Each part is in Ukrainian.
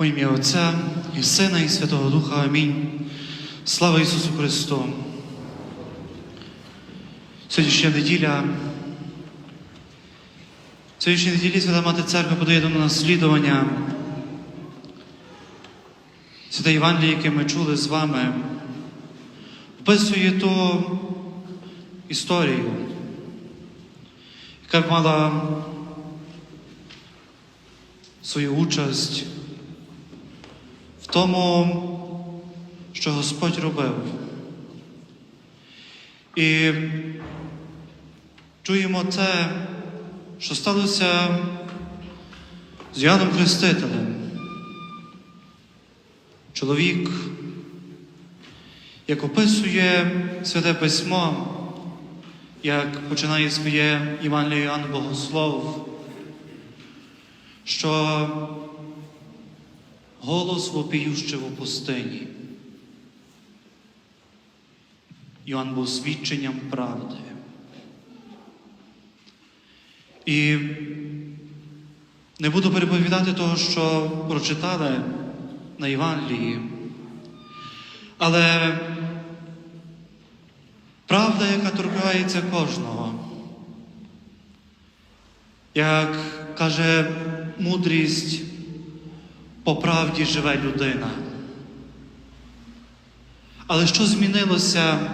У ім'я Отця і Сина, і Святого Духа. Амінь. Слава Ісусу Христу. Сьогоднішня неділя. Сьогоднішній неділі Свята Мати Церква подає до нас наслідування. Святе Євангеліє, яке ми чули з вами, описує ту історію, яка мала свою участь в тому, що Господь робив. І чуємо те, що сталося з Йоанном Хрестителем. Чоловік, як описує Святе Письмо, як починає своє Євангеліє Іоанн Богослов, що голос вопіющий в пустині. Йоанн був свідченням правди. І не буду переповідати того, що прочитали на Євангелії, але правда, яка торкається кожного, як каже мудрість, по правді живе людина. Але що змінилося?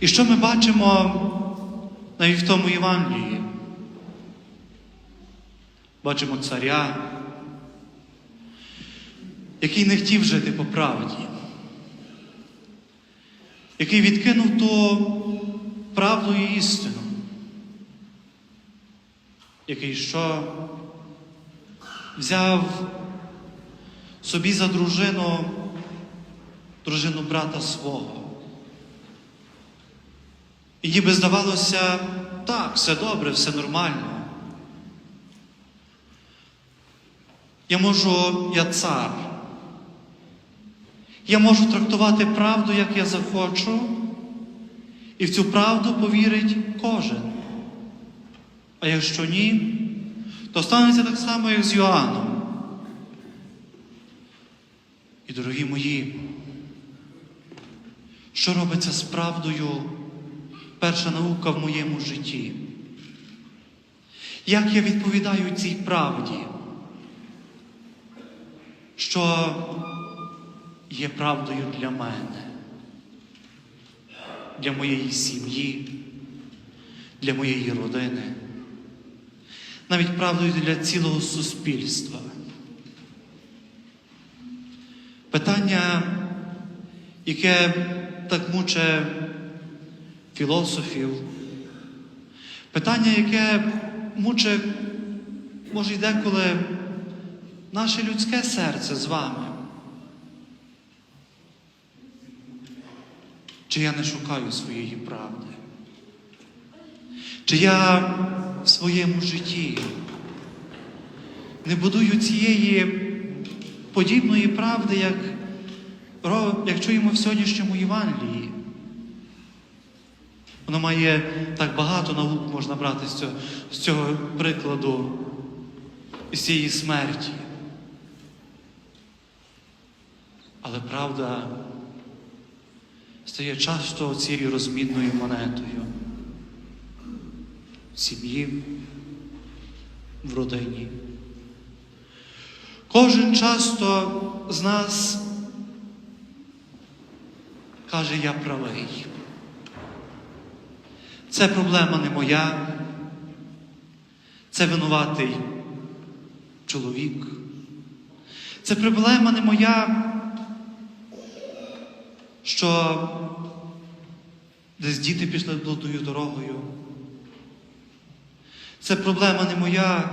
І що ми бачимо навіть в тому Євангелії? Бачимо царя, який не хотів жити по правді, який відкинув ту правду і істину, який що взяв собі за дружину, дружину брата свого. І ніби здавалося, так, все добре, все нормально. Я можу, я цар. Я можу трактувати правду, як я захочу, і в цю правду повірить кожен. А якщо ні, то станеться так само, як з Йоанном. І, дорогі мої, що робиться з правдою перша наука в моєму житті? Як я відповідаю цій правді? Що є правдою для мене, для моєї сім'ї, для моєї родини, навіть правдою для цілого суспільства. Питання, яке так муче філософів, питання, яке муче, може, й деколи наше людське серце з вами. Чи я не шукаю своєї правди? Чи я в своєму житті не будую цієї подібної правди, як, як чуємо в сьогоднішньому Євангелії? Воно має так багато наук можна брати з цього, з цього прикладу, з цієї смерті. Але правда стає часто цією розмінною монетою в сім'ї, в родині. Кожен часто з нас каже, я правий. Це проблема не моя, це винуватий чоловік. Це проблема не моя, що десь діти пішли блудною дорогою. Це проблема не моя,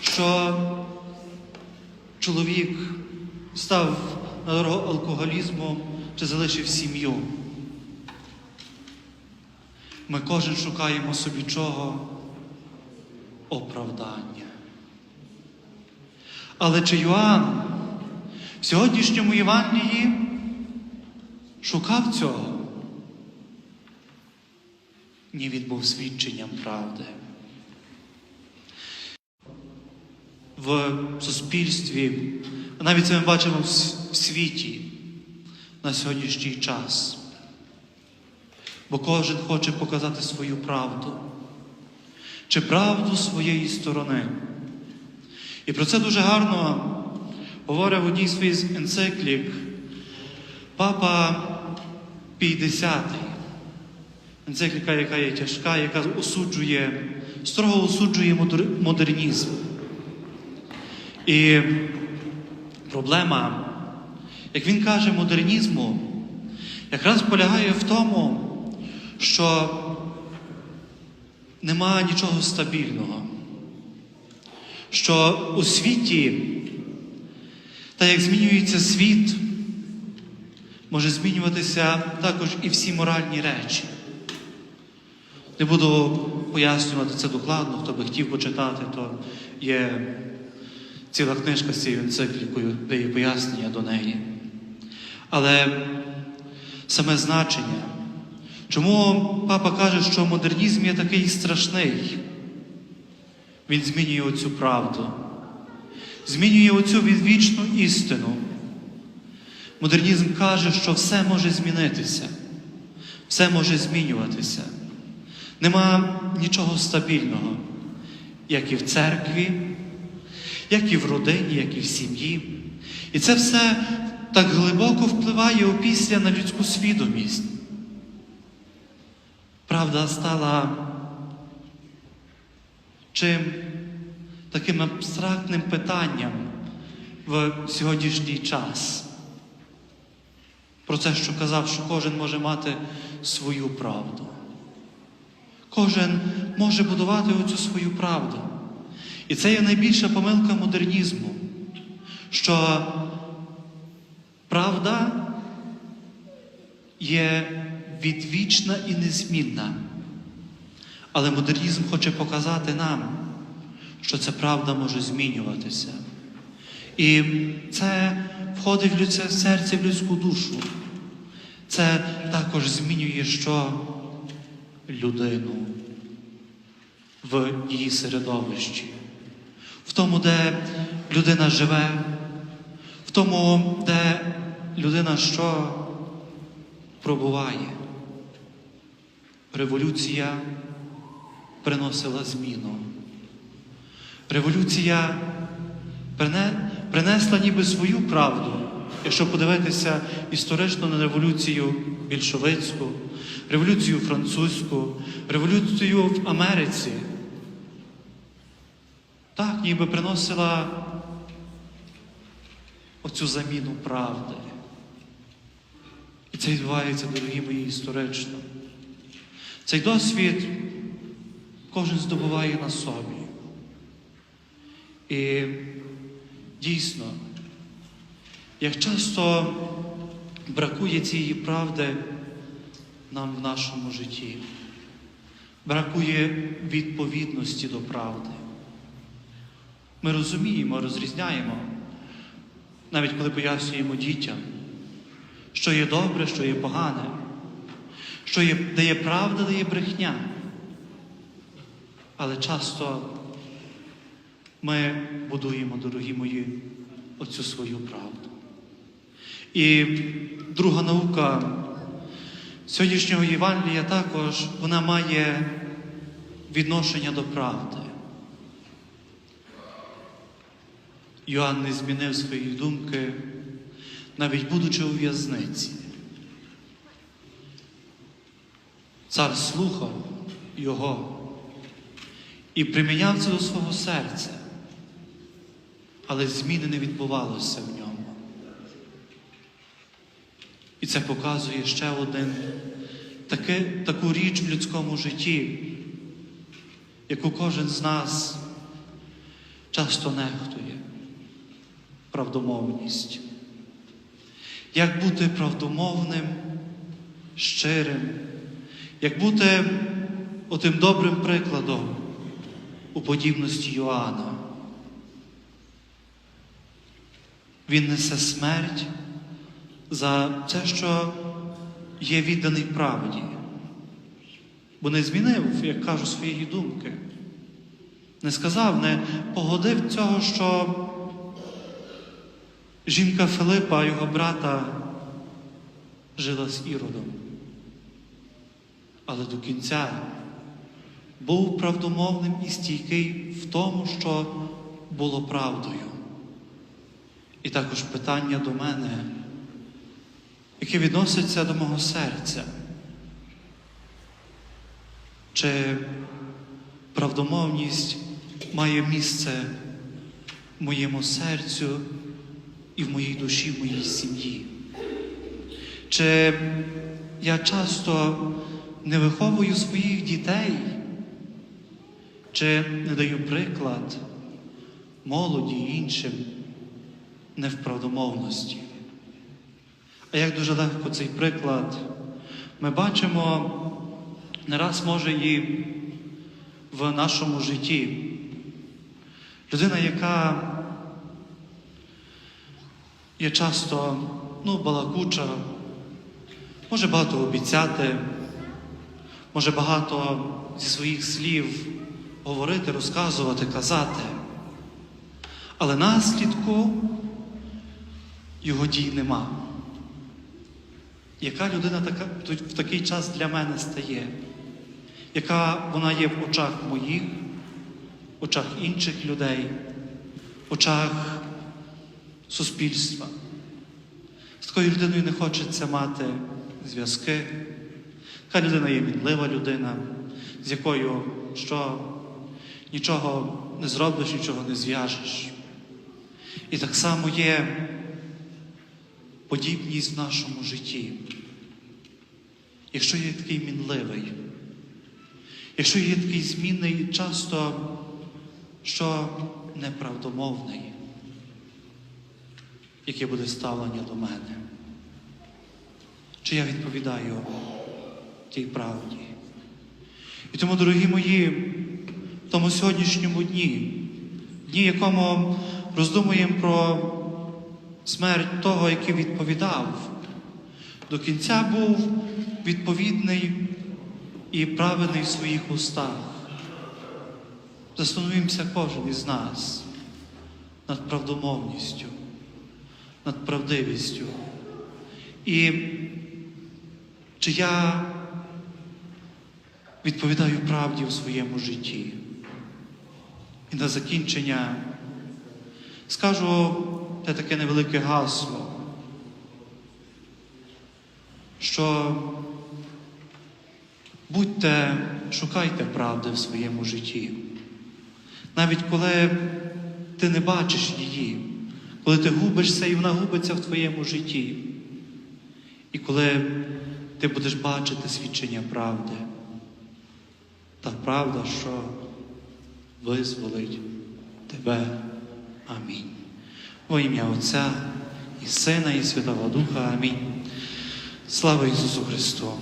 що чоловік став на дорогу алкоголізму чи залишив сім'ю. Ми кожен шукаємо собі чого? Оправдання. Але чи Йоанн в сьогоднішньому Євангелії шукав цього? Ні, він був свідченням правди. В суспільстві, навіть це ми бачимо в світі на сьогоднішній час. Бо кожен хоче показати свою правду чи правду своєї сторони. І про це дуже гарно говорить в одній з своїх енциклік Папа 50 енцикліка, яка є тяжка, яка осуджує, строго осуджує модер- модернізм. І проблема, як він каже, модернізму, якраз полягає в тому, що нема нічого стабільного. Що у світі, та як змінюється світ, може змінюватися також і всі моральні речі. Не буду пояснювати це докладно, хто би хотів почитати, то є ціла книжка з цією енциклікою, де є пояснення до неї. Але саме значення, чому папа каже, що модернізм є такий страшний, він змінює оцю правду, змінює оцю відвічну істину. Модернізм каже, що все може змінитися, все може змінюватися. Нема нічого стабільного, як і в церкві, як і в родині, як і в сім'ї. І це все так глибоко впливає опісля на людську свідомість. Правда стала чим таким абстрактним питанням в сьогоднішній час. Про це, що казав, що кожен може мати свою правду. Кожен може будувати оцю свою правду. І це є найбільша помилка модернізму, що правда є відвічна і незмінна. Але модернізм хоче показати нам, що ця правда може змінюватися. І це входить в людське серце, в людську душу. Це також змінює що людину в її середовищі, в тому, де людина живе, в тому, де людина що пробуває. Революція приносила зміну. Революція принесла ніби свою правду. Якщо подивитися історично на революцію більшовицьку, революцію французьку, революцію в Америці, так ніби приносила оцю заміну правди. І це відбувається, дорогі мої, історично. Цей досвід кожен здобуває на собі. І дійсно, як часто бракує цієї правди нам в нашому житті, бракує відповідності до правди. Ми розуміємо, розрізняємо, навіть коли пояснюємо дітям, що є добре, що є погане, що є, де є правда, де є брехня. Але часто ми будуємо, дорогі мої, оцю свою правду. І друга наука сьогоднішнього Євангелія також вона має відношення до правди. Йоанн не змінив свої думки, навіть будучи у в'язниці. Цар слухав його і приміняв це до свого серця, але зміни не відбувалося в ньому. І це показує ще один таке, таку річ в людському житті, яку кожен з нас часто нехтує правдомовність. Як бути правдомовним, щирим, як бути отим добрим прикладом у подібності Йоанна. Він несе смерть за те, що є відданий правді, бо не змінив, як кажу, своєї думки. Не сказав, не погодив цього, що жінка Филипа, його брата, жила з Іродом. Але до кінця був правдомовним і стійкий в тому, що було правдою. І також питання до мене, яке відноситься до мого серця. Чи правдомовність має місце моєму серцю і в моїй душі, в моїй сім'ї? Чи я часто не виховую своїх дітей? Чи не даю приклад молоді і іншим не в правдомовності? А як дуже легко цей приклад ми бачимо не раз може і в нашому житті. Людина, яка є часто ну, балакуча, може багато обіцяти, може багато зі своїх слів говорити, розказувати, казати. Але наслідку його дій нема. Яка людина така, в такий час для мене стає? Яка вона є в очах моїх, в очах інших людей, в очах суспільства? З такою людиною не хочеться мати зв'язки. Така людина є мінлива людина, з якою що нічого не зробиш, нічого не зв'яжеш. І так само є подібність в нашому житті. Якщо є такий мінливий, якщо є такий змінний, часто що неправдомовний, яке буде ставлення до мене? Чи я відповідаю тій правді? І тому, дорогі мої, в тому сьогоднішньому дні, дні, якому роздумуємо про смерть того, який відповідав, до кінця був відповідний і праведний в своїх устах. Застановимося кожен із нас над правдомовністю, над правдивістю. І чи я відповідаю правді в своєму житті? І на закінчення скажу те таке невелике гасло, що будьте, шукайте правди в своєму житті. Навіть коли ти не бачиш її, коли ти губишся і вона губиться в твоєму житті. І коли ти будеш бачити свідчення правди, та правда, що визволить тебе. Амінь. Во ім'я Отця і Сина, і Святого Духа. Амінь. Слава Ісусу Христу!